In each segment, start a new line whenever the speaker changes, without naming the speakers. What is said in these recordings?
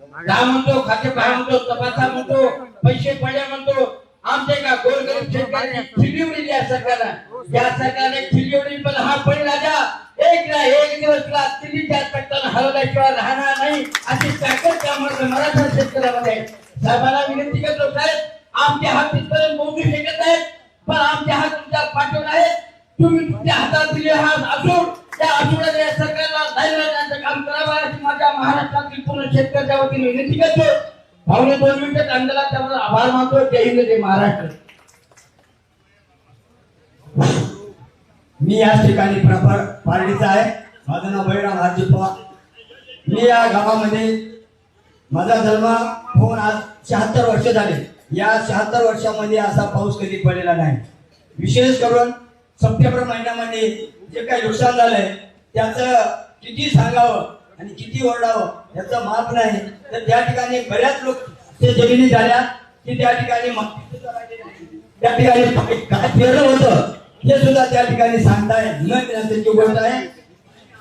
दहा म्हणतो खाते पहा म्हणतो तपासा म्हणतो पैसे पडल्या म्हणतो. आमचे का गोरगरीब शेतकऱ्यांनी ठिलीवडी या सरकारला. या सरकारने ठिलीवडी पण हा पडी राजा एक ना एक दिवस ला दिल्लीच्या तख्ताला हलवल्याशिवाय राहणार नाही अशी ताकद त्यामुळे मराठा शेतकऱ्यामध्ये. साहेबांना विनंती करतो साहेब आमचे हात तिथपर्यंत मोजू शकत आहेत पण आमचे हात तुमच्या पाठवून आहेत. तुम्ही तुमच्या हातात दिले हात असून त्या असून या सरकारला महाराष्ट्रातील पूर्ण शेतकऱ्याच्या वतीने. विनंती करतो भावने दोन मिनिटं अंदाला त्यामुळे आभार मानतो. जय हिंद जय महाराष्ट्र.
मी याच ठिकाणी प्रभार पार्टीचा आहे. माझं नाव बळीराम हाजी पवार. मी या गावामध्ये माझा जन्म होऊन आज शहात्तर वर्ष झाले. या शहात्तर वर्षामध्ये असा पाऊस कधी पडलेला नाही. विशेष करून सप्टेंबर महिन्यामध्ये जे काही नुकसान झालंय त्याचं किती सांगावं? आणि किती ओरडावं याचं माप नाही. तर त्या ठिकाणी बऱ्याच लोक ते जमिनी झाल्या की त्या ठिकाणी त्या ठिकाणी काय पेरलं होतं हे सुद्धा त्या ठिकाणी सांगताय. न त्यांची गोष्ट आहे.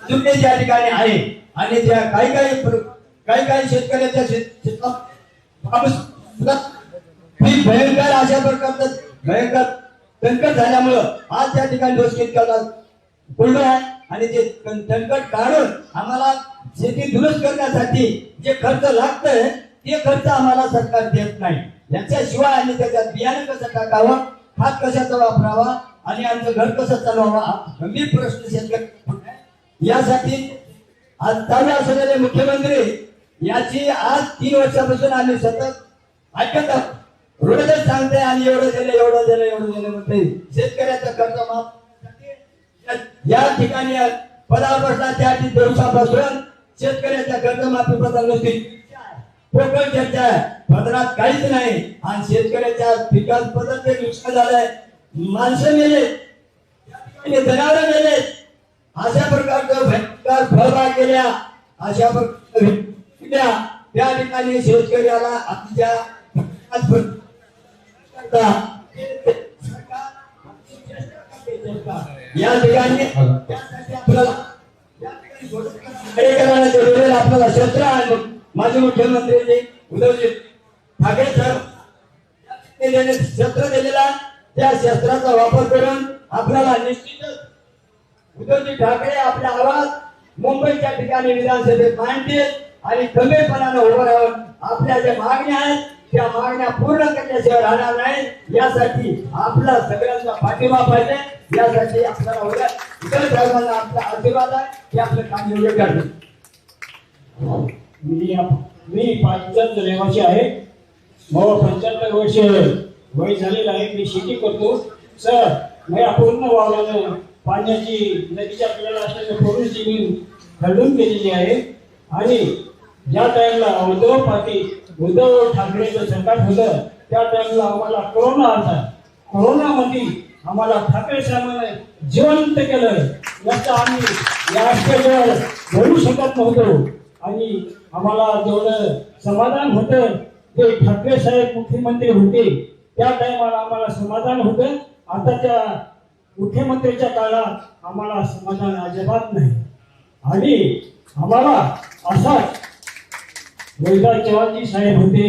चुके त्या ठिकाणी आहे आणि त्या काही काही काही काही शेतकऱ्याच्या शेत शेतात सुद्धा भयंकर अशा प्रकारचं भयंकर संकट झाल्यामुळं आज त्या ठिकाणी दोष शेतकऱ्याला बोललो आहे. आणि ते तणकट संकट काढून आम्हाला शेती दुरुस्त करण्यासाठी जे खर्च लागतंय ते खर्च आम्हाला सरकार देत नाही. याच्याशिवाय आणि त्याच्यात बियाणं कसं टाकावं खात कशाचा वापरावा आणि आमचं घर कसं चालवावं हा गंभीर प्रश्न शेतकरी यासाठी आज चालू असलेले मुख्यमंत्री याची आज तीन वर्षापासून आम्ही सतत ऐकत आहोत. रोजच सांगते आणि एवढं दिलं एवढं दिलं एवढं दिलं म्हणते. शेतकऱ्याचं कर्ज माफ या ठिकाणी पदावर बसला त्या दिवसापासून शेतकऱ्याच्या कर्जमाफी बद्दल नसतील पोकळ चर्चा आहे. पदरात काहीच नाही. आणि शेतकऱ्याच्या पिकांबद्दल ते नुकसान झालंय. माणसं मेले. जनावर मेले. अशा प्रकारचं भयंकर फळबाग केल्या. अशा प्रकारच्या त्या ठिकाणी शेतकऱ्याला आमच्या या ठिकाणी आपल्याला कार्यक्रमाला जरुरी आपल्याला शस्त्र आहे. माजी मुख्यमंत्री उद्धवजी ठाकरे सर शस्त्र दिलेला त्या शस्त्राचा वापर करून आपल्याला निश्चितच उद्धवजी ठाकरे आपला आवाज मुंबईच्या ठिकाणी विधानसभेत मांडतील आणि खंबीरपणानं उभं राहून आपल्या ज्या मागण्या आहेत त्या मागण्या पूर्ण करण्याशिवाय राहणार नाही यासाठी आपला सगळ्यांचा पाठिंबा पाहिजे. यासाठी आपल्याला उद्या इतर साहेबांना आपला आशीर्वाद आहे की आपलं काम योग्य करणे
मी मी पाचचाच रहिवासी आहे. मला पंच्याहत्तर वर्ष वय झालेलं आहे. मी शेती करतो. सर मी पूर्ण वावरानं पाण्याची नदीच्या आपल्याला असल्याच्या पूर्ण जमीन खरडून गेलेली आहे. आणि ज्या टाईमला उद्धव पाटील उद्धव ठाकरेचं सरकार होतं त्या टाईमला आम्हाला कोरोना आला कोरोनामध्ये आम्हाला ठाकरे साहेबांनी जिवंत केलं याचं आम्ही या आश्चर्यावर बोलू शकत नव्हतो. आणि आम्हाला जेवढं समाधान होतं ते ठाकरे साहेब मुख्यमंत्री होते त्या टायमाला आम्हाला समाधान होतं. आताच्या मुख्यमंत्रीच्या काळात आम्हाला समाधान अजिबात नाही. आणि आम्हाला असाच वैदा चव्हाणजी साहेब होते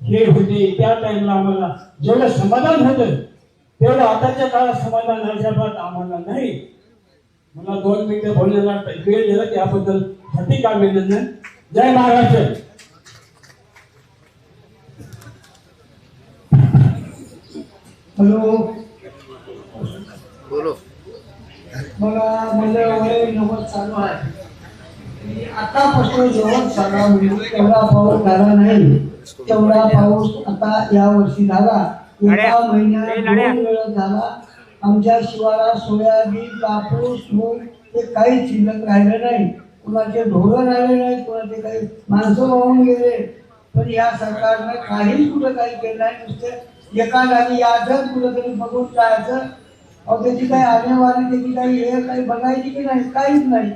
हे होते त्या टाइमला आम्हाला जेवढं समाधान होतं तेवढं आताच्या काळात समाधान अजिबात आम्हाला नाही. मला दोन मिनिटं बोलण्याला वेळ दिला त्याबद्दल हार्दिक अभिनंदन. जय महाराष्ट्र.
हॅलो. मला माझं वय नव्वद चालू आहे. मी आतापासून जेवण सांगा तेवढा पाऊस झाला नाही. तेवढा पाऊस आता या वर्षी झाला. एका महिन्यात दोन वेळा झाला. आमच्या शिवारा सोयाबीन कापूस मूग हे काही शिल्लक राहिलं नाही. कुणाचे ढोरं राहिले नाही कुणाचे काही माणसं वाहून गेले. पण या सरकारनं काहीच कुठं काही केलं नाही. नुसते एका जागी यायचं कुठंतरी बघून जायचं. अहो त्याची काही आणेवारी त्याची काही हे काही बघायची की नाही? काहीच नाही.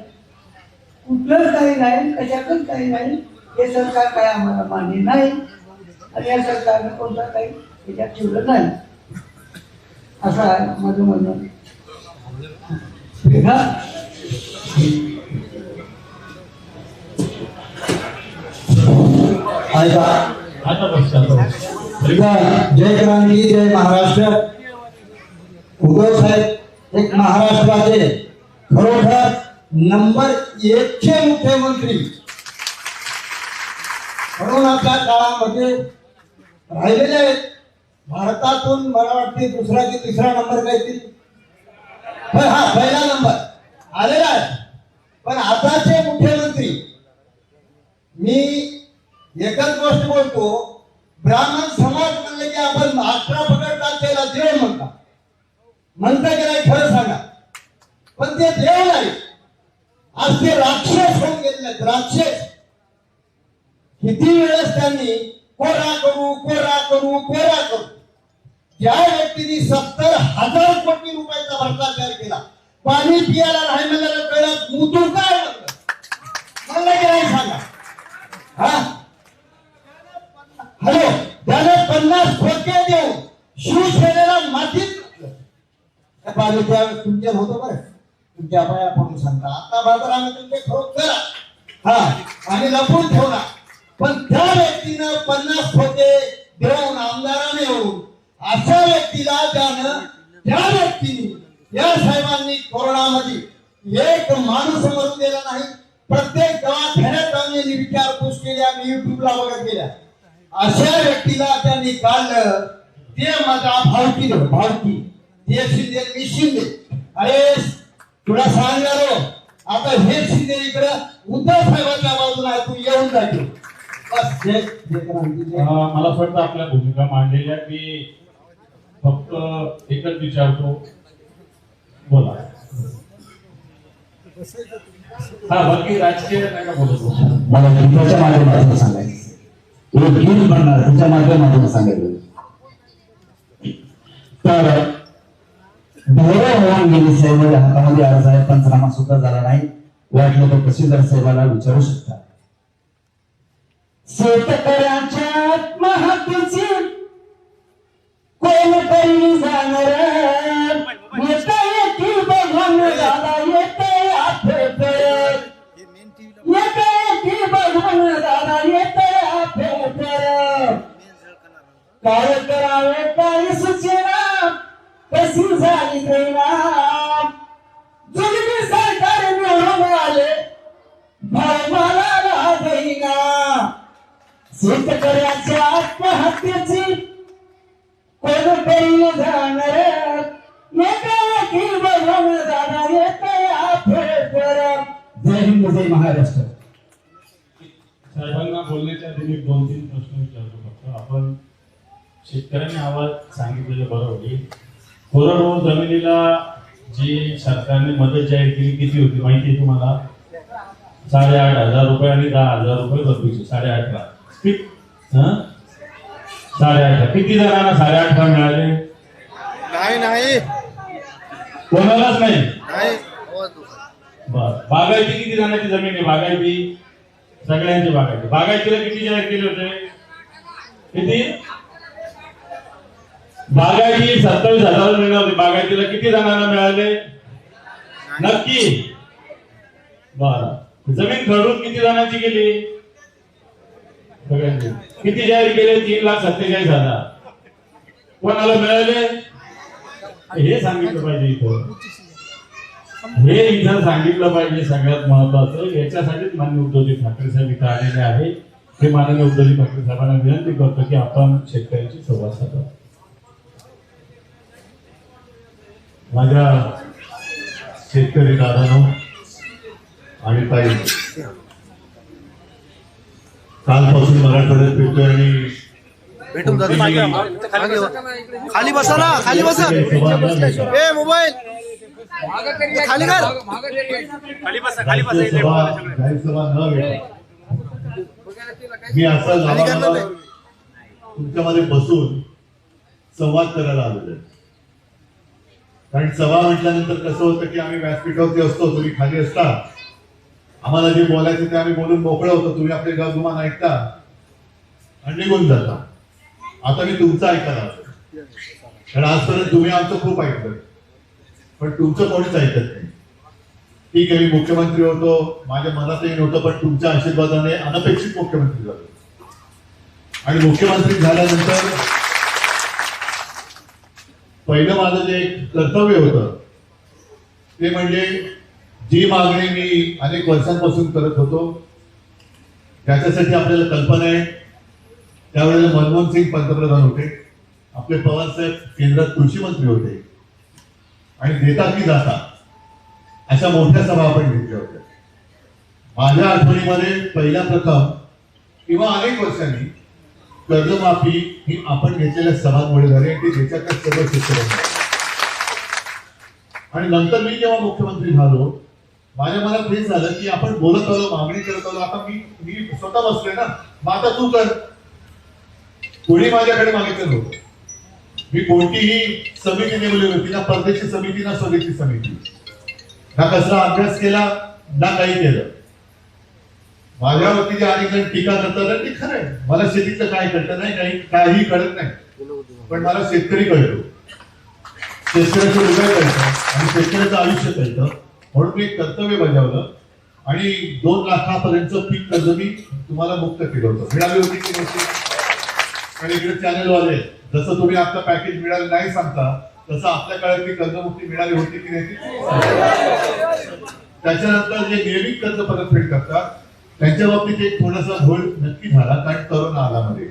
कुठलंच काही नाही कशातच काही नाही. हे सरकार काय आम्हाला मान्य नाही. आणि या सरकारनं कोणता काही त्याच्यात ठेवलं नाही असं आहे माझं म्हणणं.
जय क्रांती जय महाराष्ट्र. उद्धव साहेब एक महाराष्ट्राचे खरोखर नंबर एकशे मुख्यमंत्री. म्हणून आपल्या काळामध्ये राहिलेले आहेत. भारतातून मला वाटते दुसरा की तिसरा नंबर काहीतरी पण हा पहिला नंबर. आलेला आहे पण आताचे मुख्यमंत्री मी एकच गोष्ट बोलतो ब्राह्मण समाज म्हणले की आपण अठरा पकडतात त्याला देव म्हणता. म्हणता की नाही खरं सांगा. पण ते देव नाही. आज ते राक्षस होऊन गेलेले राक्षस. किती वेळेस त्यांनी कोरा करू कोरा करू कोरा करू. ज्या व्यक्तीने सत्तर हजार कोटी रुपयाचा भ्रष्टाचार केला. पाणी पियाला नाही म्हणलं कळत मुतू काय म्हणलं? की नाही सांगा. हा? हॅलो त्याने पन्नास खोके देऊन शिवसेनेला मातीत पाणी त्या बाजूच्या तुमच्या होतं बरं. तुमच्या अपाया पडून सांगता आता बाजाराने तुमचे खरोख करा हा आणि लपून ठेवला पण त्या व्यक्तीनं पन्नास खोके अशा व्यक्तीला त्यानं त्या व्यक्तीने या साहेबांनी कोरोनामध्ये एक माणूस समजलेला नाही. प्रत्येक दवाखान्यात त्यांनी विचारपूस केल्या मी युट्यूबला बघत गेल्या. अशा व्यक्तीला त्यांनी काढलं. ते माझा भावकी भावकी ते शिंदे मी शिंदे. अरे तुला सांगणार हो, आता हे शिंदे इकडं उद्धव साहेबांच्या बाजूला आहे, तू येऊन जाईल
मला वाटतं आपल्या भूमिका मांडलेल्या की फक्त एकच विचारतो. बोला. हा बाकी राजकीय नाही का बोलतो
मला माध्यमातून सांगायचं एक गीत म्हणणार त्याच्या माध्यमातून सांगायचं तर भैरव होऊन गेली साहेबांच्या हातामध्ये अर्ज आहे पंचनामा सुद्धा झाला नाही. वाटलं तर तहसीलदार साहेबाला विचारू शकता शेतकऱ्याच्या काय करावे काय सुचेना कशी झाली देना जुलमी सरकार निवडून आले भाव राहईना. शेतकऱ्याच्या आत्महत्येची कोणतरी जाणार? जाणार जय हिंद जय महाराष्ट्र.
साहेबांना बोलण्याच्या आधी मी दोन तीन प्रश्न विचारतो फक्त. आपण शेतकऱ्यांनी आवाज सांगितलेलं बरं होईल कोरडवाहू जमिनीला जी सरकारने मदत जाहीर केली किती होती माहिती आहे तुम्हाला? साडेआठ हजार रुपये आणि दहा हजार रुपये बदलीचे साडे अठरा कित- हं? साडेअठरा किती जणांना साडे अठरा मिळाले?
नाही नाही.
कोणालाच नाही?
नाही.
बर. बागायती किती जणांची जमीन आहे बागायती? सगळ्यांची बागायती. बागायतीला किती जाहीर केले होते? किती? बागायती सत्तावीस हजार मिळणार बागायतीला किती जणांना मिळाले? नक्की. बर. जमीन खरडून किती जणांची गेली? किती जाहीर केले? तीन लाख सत्तेचाळीस हजार. कोणाला मिळाले? हे सांगितलं पाहिजे इथं. हे इथं सांगितलं पाहिजे सगळ्यात महत्वाचं. याच्यासाठीच मान्य उद्धवजी ठाकरे साहेब इथं आलेले आहे हे माननीय उद्धवजी ठाकरे साहेबांना विनंती करतो की आपण शेतकऱ्यांची संवाद साधा.
माझ्या शेतकरी दादानो आणि ताई कालपासून मराठवाड्यात फिरतोय आणि
भेटून जातो. खाली बसा ना खाली बसा. ए मोबाईल. खाली कर.
जाहीर सभा न घेता. मी असा
खाली.
तुमच्यामध्ये बसून संवाद करायला आलेलो आहे. कारण सभा म्हटल्यानंतर कसं होतं की आम्ही व्यासपीठावरती असतो तुम्ही खाली असता. आम्हाला जे बोलायचं ते आम्ही बोलून मोकळं होतो तुम्ही आपले गगुमान ऐकता. आणि निघून जाता. आता मी तुमचं ऐकायला कारण आजपर्यंत तुम्ही आमचं खूप ऐकलं. पण तुमचं कोणीच ऐकत नाही. ठीक आहे मी मुख्यमंत्री होतो माझ्या मनातही नव्हतं पण तुमच्या आशीर्वादाने अनपेक्षित मुख्यमंत्री झालो. आणि मुख्यमंत्री झाल्यानंतर पहिलं माझं जे कर्तव्य होतं ते म्हणजे जी मागणी मी अनेक वर्षांपासून करत होतो त्याच्यासाठी आपल्याला कल्पना आहे. त्यावेळेला मनमोहन सिंग पंतप्रधान होते. आपले पवार साहेब केंद्रात कृषी मंत्री होते. आणि देता की जाता अशा मोठ्या सभा आपण घेतल्या होत्या. माझ्या आठवणीमध्ये पहिल्या प्रथम किंवा अनेक वर्षांनी कर्जमाफी ही आपण घेतलेल्या सभांमुळे झाली आणि ती देशातल्या सर्व शेतकऱ्यांना आणि नंतर मी जेव्हा मुख्यमंत्री झालो माझ्या मनात हेच झालं की आपण बोलत आलो मागणी करत आलो आता मी मी स्वतः बसलोय ना. मग आता तू कर. कोणी माझ्याकडे मागितलं नव्हतं. मी कोणतीही समिती नेमली होती ना परदेशी समिती ना स्वदेशी समिती. ना कसला अभ्यास केला ना काही केलं. माझ्यावरती जे अनेक जण टीका करतात ते खरं आहे. मला शेतीचं काय कळत नाही काही काही कळत नाही. पण मला शेतकरी कळतो. शेतकऱ्याचं हृदय कळतं आणि शेतकऱ्याचं आयुष्य कळतं. म्हणून मी एक कर्तव्य बजावलं. आणि दोन लाखापर्यंत पीक कर्ज मी तुम्हाला मुक्त केलं होतं. मिळाली होती की नव्हती आणि इकडे चॅनलवाले जसं तुम्ही आता पॅकेज मिळालं नाही सांगता तसं आपल्या काळात ती कर्जमुक्ती मिळाली होती की नाही त्याच्यानंतर जे नियमित कर्ज परतफेड करतात त्यांच्या बाबतीत एक थोडासा घोळ नक्की झाला कारण करोना आला मध्ये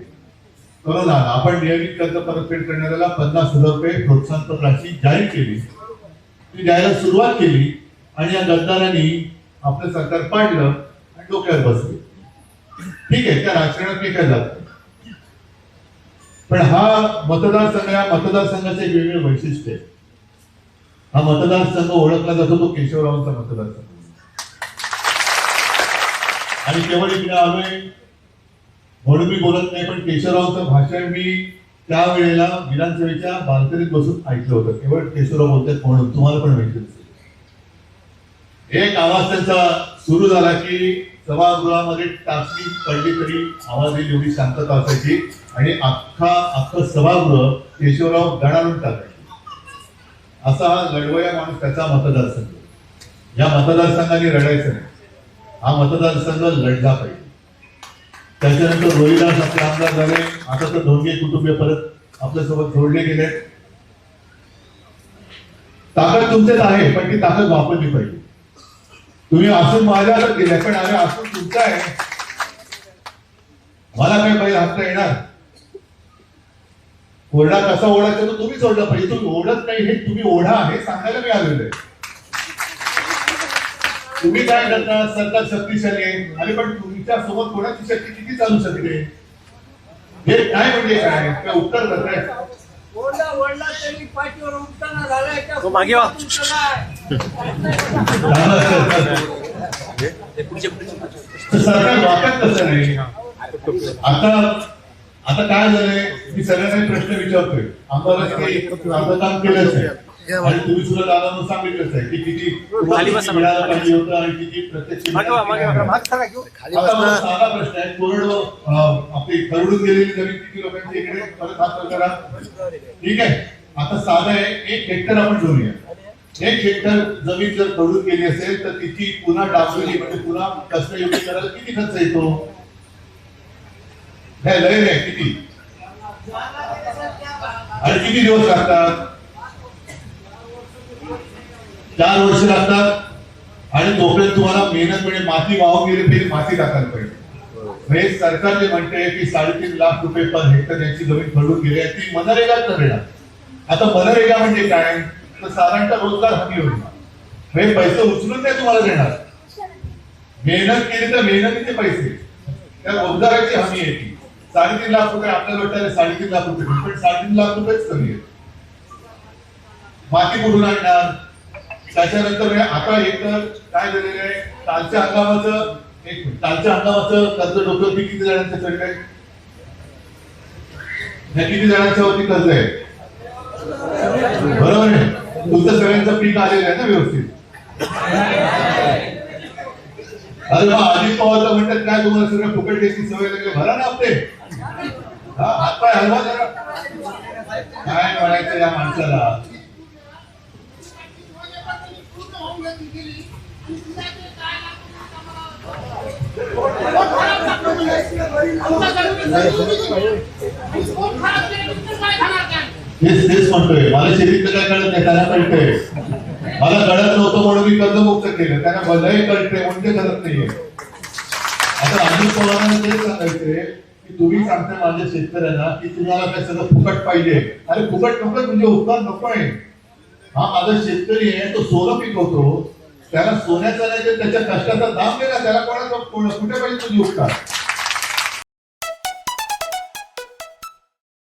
करोना आला. आपण नियमित कर्ज परतफेड करणाऱ्याला पन्नास हजार रुपये प्रोत्साहनपर राशी जाहीर केली. ती द्यायला सुरुवात केली आणि या गद्दारांनी आपलं सरकार पाडलं आणि डोक्यावर बसले. ठीक आहे त्या राजकारणात मी काय जात पण हा मतदारसंघ या मतदारसंघाचे वेगवेगळे वैशिष्ट्य आहे. हा मतदारसंघ ओळखला जातो तो केशवरावांचा मतदारसंघ. आणि केवळ इकडे आलोय. म्हणून मी बोलत नाही पण केशवरावचं भाषण मी त्यावेळेला विधानसभेच्या बालकनीत बसून ऐकलं होतं. केवळ केशवराव बोलतात म्हणून तुम्हाला पण माहिती असेल एक आवाज त्यांचा सुरू झाला की सभागृहामध्ये टाचणी पडली तरी आवाज येईल एवढी शांतता असायची आणि अख्खा अख्खं सभागृह केशवराव गणाळून टाकायचे. असा हा लढवया माणूस त्याचा मतदारसंघ या मतदारसंघाने रडायचं नाही. हा मतदारसंघ लढला पाहिजे. त्याच्यानंतर रोहिदास आपले आमदार झाले. आता तर दोघे कुटुंबीय परत आपल्यासोबत जोडले गेले. ताकद तुमच्यात आहे पण ती ताकद वापरली पाहिजे. तुम्ही असून माझ्या गेले पण आम्ही असून तुमचा आहे. मला काय पाहिजे हप्ता येणार. ओरडा कसा ओढायचा तो तुम्हीच ओढला पाहिजे. तुम्ही ओढत नाही हे तुम्ही ओढा हे सांगायला मी आलेलो आहे. तुम्ही काय करता? सरकार शक्तिशाली आहे. अरे पण तुमच्यासोबत कोणाची शक्ती किती चालू शकते? हे काय म्हणजे काय? काय उत्तर करताय
ओरडा ओरडा तरी पाठीवर उठताना झालाय का?
तो मागे वा.
तर सरकार वाटत कसं नाही. आता आता काय झालंय? मी सगळ्यांना प्रश्न विचारतोय. आम्हाला काम केलंच आहे आणि तुम्ही सुद्धा दादांना सांगितलंच आहे की किती मिळालं पाहिजे होतं आणि किती प्रत्यक्ष
मागे वा, मागे वा.
मिळालं. आता मला साधा प्रश्न आहे कोरड आपली खरडून गेलेली ज़मीन किती लोकांची इकडे? परत हात करा. ठीक आहे. आता साधा आहे एक हेक्टर आपण एक हेक्टर ज़मीन जर खरडून गेली असेल तर तिची पुन्हा डाबलेली म्हणजे पुन्हा कष्ट करायला किती खर्च येतो? लय नाही किती? आणि किती दिवस लागतात? चार वर्ष लागतात आणि तोपर्यंत तुम्हाला मेहनत म्हणजे मिळेल माती वाहून गेली पाहिजे माती टाकायला पाहिजे. हे सरकार जे म्हणते की साडेतीन लाख रुपये पर हेक्टर यांची जमीन खरडून गेली आहे ती मनरेगाच मिळणार. आता मनरेगा म्हणजे काय? तर साधारणतः रोजगार हमी योजना. हे पैसे उचलून नाही तुम्हाला देणार. मेहनत केली तर मेहनतीचे पैसे? त्या रोजगाराची हमी आहे ती. साडेतीन लाख रुपये आपल्याला वाटतं साडेतीन लाख रुपये. पण साडेतीन लाख रुपयेच कमी आहे माती कुठून आणणार? त्याच्यानंतर आता एक काय झालेलं आहे? कालच्या हंगामाचं एक कालच्या हंगामाचं कर्ज डोक्यावरती किती जणांचं चढलंय ह्या किती जणांच्या वरती कर्ज आहे? बरोबर आहे. तुमचं सगळ्यांचं पीक आलेलं आहे ना व्यवस्थित? अरे बा अजित पवारला म्हणतात काय तुम्हाला सगळं फुकट द्यायची सवय लागली भरा ना आपले. हा, पाय हलवा जरा. काय म्हणायचं या माणसाला? तेच म्हणतोय मला शरीर काय कळत नाही कळतंय. मला कळत नव्हतं म्हणून मी कर्जमुक्त केलं. त्यांना भलंही कळतंय म्हणजे कळत नाहीये. आता अजित पवारांना तेच सांगायचंय की तुम्ही सांगता माझ्या शेतकऱ्यांना की तुम्हाला काय सगळं फुकट पाहिजे. अरे फुकट नको म्हणजे उपकार नको आहे. हा माझा शेतकरी आहे तो सोनं पिकवतो. त्याला सोन्याचा नाही तर त्याच्या कष्टाचा दाम दे त्याला कोणाचा कुठे पाहिजे तुझी उपकार